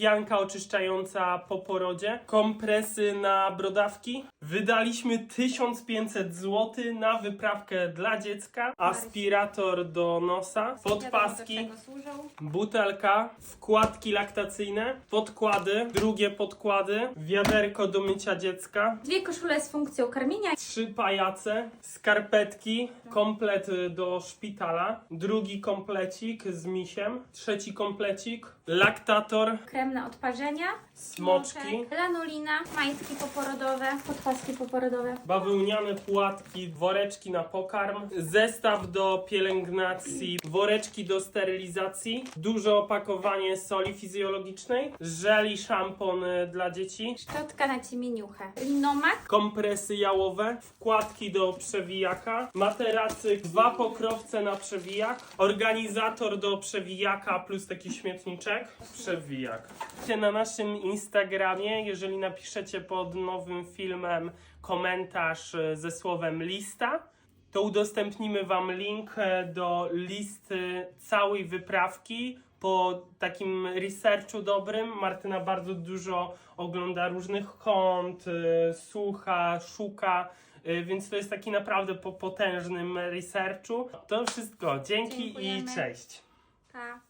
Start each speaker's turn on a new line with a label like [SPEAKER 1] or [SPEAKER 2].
[SPEAKER 1] pianka oczyszczająca po porodzie, kompresy na brodawki. Wydaliśmy 1500 zł na wyprawkę dla dziecka, aspirator do nosa, podpaski, butelka, wkładki laktacyjne, podkłady, drugie podkłady, wiaderko do mycia dziecka,
[SPEAKER 2] Dwie koszule z funkcją karmienia.
[SPEAKER 1] trzy pajace, skarpetki, komplet do szpitala, drugi komplecik z misiem, trzeci komplecik, laktator,
[SPEAKER 2] Krem na odparzenia.
[SPEAKER 1] smoczki,
[SPEAKER 2] Lanolina, majtki poporodowe, podpaski poporodowe.
[SPEAKER 1] bawełniane płatki, woreczki na pokarm, zestaw do pielęgnacji, woreczki do sterylizacji, duże opakowanie soli fizjologicznej, żel i szampon y, dla dzieci,
[SPEAKER 2] Szczotka na ciemieniuchę. Linomak.
[SPEAKER 1] kompresy jałowe, wkładki do przewijaka, materacy, dwa pokrowce na przewijak, organizator do przewijaka plus taki śmietniczek, przewijak. Na naszym Instagramie, jeżeli napiszecie pod nowym filmem komentarz e, ze słowem lista, to udostępnimy Wam link e, do listy całej wyprawki po takim researchu dobrym. Martyna bardzo dużo ogląda różnych kont, e, słucha, szuka, więc to jest taki naprawdę po potężnym researchu. To wszystko. Dzięki i
[SPEAKER 2] Dziękujemy.
[SPEAKER 1] cześć.
[SPEAKER 2] Pa.